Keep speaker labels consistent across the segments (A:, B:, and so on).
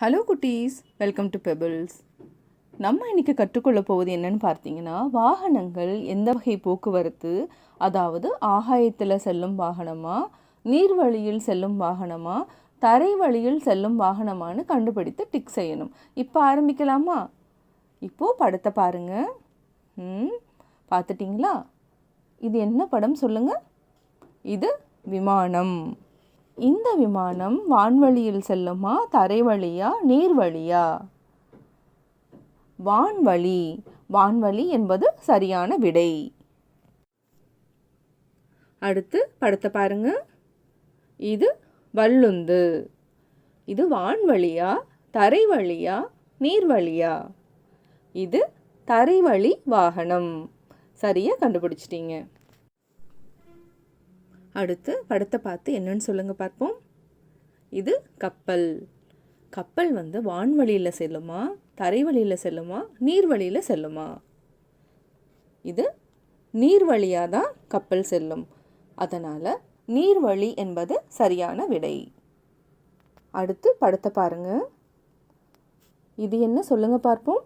A: Hello குட்டீஸ். Welcome to pebbles நம்ம இன்றைக்கி கற்றுக்கொள்ள போவது என்னன்னு பார்த்தீங்கன்னா வாகனங்கள் எந்த வகை போக்குவரத்து? அதாவது ஆகாயத்தில் செல்லும் வாகனமா? நீர்வழியில் செல்லும் வாகனமா? தரை வழியில் செல்லும் வாகனமான்னு கண்டுபிடித்து டிக் செய்யணும். இப்போ ஆரம்பிக்கலாமா? இப்போது படத்தை பாருங்கள் ம் பார்த்துட்டிங்களா? இது என்ன படம் சொல்லுங்கள் இது விமானம். இந்த விமானம் வான்வழியில் செல்லுமா தரை வழியா நீர் வழியா வான்வழி. வான்வழி என்பது சரியான விடை. அடுத்து படத்தை பாருங்க. இது வல்லுந்து இது வான்வழியா தரை வழியா நீர் வழியா இது தரைவழி வாகனம். சரியாக கண்டுபிடிச்சிட்டிங்க. அடுத்து படத்தை பார்த்து என்னன்னு சொல்லுங்க பார்ப்போம். இது கப்பல். கப்பல் வந்து வான்வழியில் செல்லுமா? தரை வழியில் செல்லுமா? நீர் வழியில் செல்லுமா? இது நீர் வழியாக தான் கப்பல் செல்லும். அதனால் நீர் வழி என்பது சரியான விடை. அடுத்து படத்தை பாருங்க. இது என்ன சொல்லுங்க பார்ப்போம்.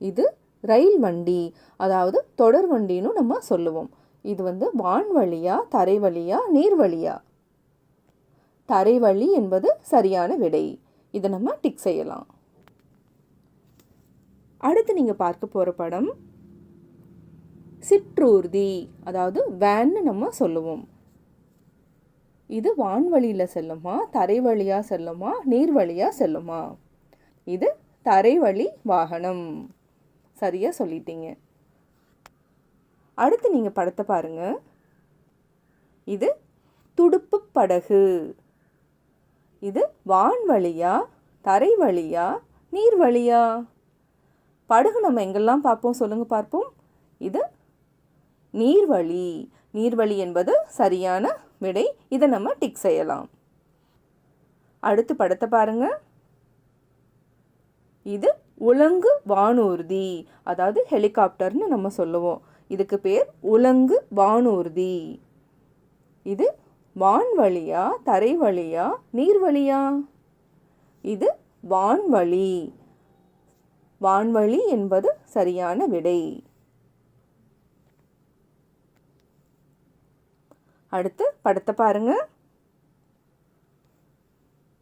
A: இது ரயில் வண்டி. அதாவது தொடர் வண்டின்னு நம்ம சொல்லுவோம். இது வந்து வான்வழியா வழியா தரை வழி என்பது சரியான விடை. இதை நம்ம டிக் செய்யலாம். அடுத்து நீங்கள் பார்க்க போகிற படம் சிற்றூர்தி. அதாவது வேன்னு நம்ம சொல்லுவோம். இது வான்வழியில் செல்லுமா தரை வழியாக செல்லுமா நீர் வழியாக செல்லுமா? இது தரைவழி வாகனம். சரியாக சொல்லிட்டீங்க. அடுத்து நீங்கள் படத்தை பாருங்கள் இது துடுப்பு படகு. இது வான் வழியா தரை வழியா நீர் வழியா? படகு நம்ம எங்கெல்லாம் பார்ப்போம் சொல்லுங்கள் பார்ப்போம். இது நீர்வழி நீர்வழி என்பது சரியான விடை. இதை நம்ம டிக் செய்யலாம். அடுத்து படத்தை பாருங்க. இது உலங்கு வானூர்தி. அதாவது ஹெலிகாப்டர்னு நம்ம சொல்லுவோம். இதுக்கு பேர் உலங்கு வானூர்தி. இது வான்வழியா தரை வழியா நீர்வழியா இது வான்வழி வான்வழி என்பது சரியான விடை. அடுத்து படத்தை பாருங்க.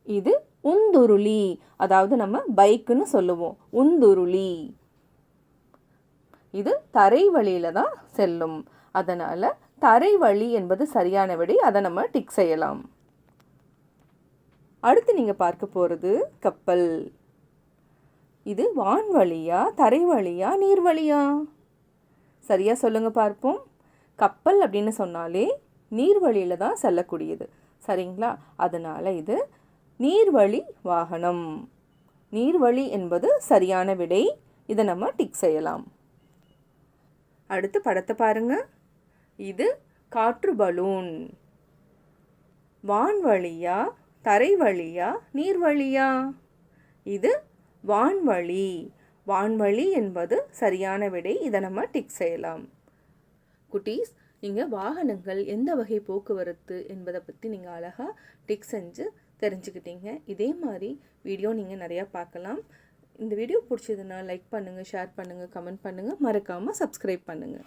A: இது உந்துருளி. அதாவது நம்ம பைக்குன்னு சொல்லுவோம். உந்துருளி. இது தரை வழியில் தான் செல்லும். அதனால் தரை வழி என்பது சரியான விடை அதை நம்ம டிக் செய்யலாம். அடுத்து நீங்கள் பார்க்க போகிறது கப்பல். இது வான்வழியா தரை வழியா நீர் வழியா? சரியாக சொல்லுங்கள் பார்ப்போம். கப்பல் அப்படின்னு சொன்னாலே நீர் வழியில் தான் செல்லக்கூடியது. சரிங்களா? அதனால் இது நீர்வழி வாகனம். நீர்வழி என்பது சரியான விடை. இதை நம்ம டிக் செய்யலாம். அடுத்து படத்தை பாருங்க. இது காற்று பலூன். வான்வழியா தரை வழியா நீர்வழியா இது வான்வழி வான்வழி என்பது சரியான விடை. இதை நம்ம டிக் செய்யலாம். குட்டீஸ் நீங்கள் வாகனங்கள் எந்த வகை போக்குவரத்து என்பதை பற்றி நீங்கள் அழகாக டிக் செஞ்சு தெரிஞ்சுக்கிட்டீங்க. இதே மாதிரி வீடியோ நீங்கள் நிறையா பார்க்கலாம். இந்த வீடியோ பிடிச்சதுன்னா லைக் பண்ணுங்கள் ஷேர் பண்ணுங்கள் கமெண்ட் பண்ணுங்கள் மறக்காமல் சப்ஸ்கிரைப் பண்ணுங்கள்